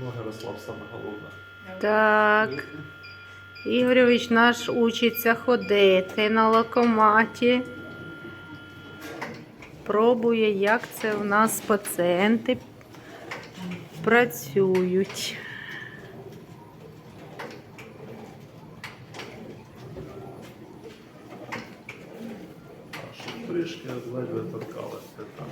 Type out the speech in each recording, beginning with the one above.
Ноги розслаб саме головне. Так. Ігоревич наш учиться ходити на локоматі. Пробує, як це у нас пацієнти працюють. А трішки ледве торкалися там.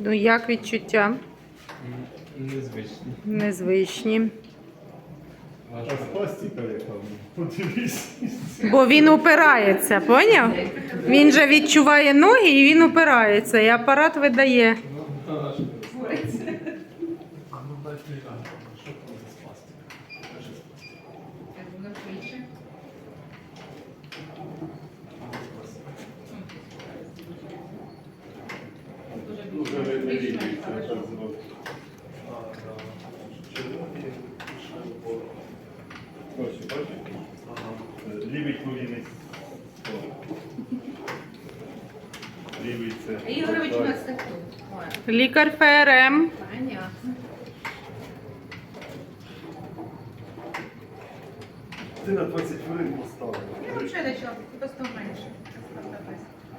Ну, як відчуття? Незвичні. Незвичні. А з пластика яка подивись. Бо він упирається, поняв? Він же відчуває ноги і він упирається, і апарат видає. Ну дай мені Лівий колінець. Лівий це. Ігорович у нас так Лікар ФРМ. понятно. Ти на 20 хвилин поставив. Я вообще начала просто меньше.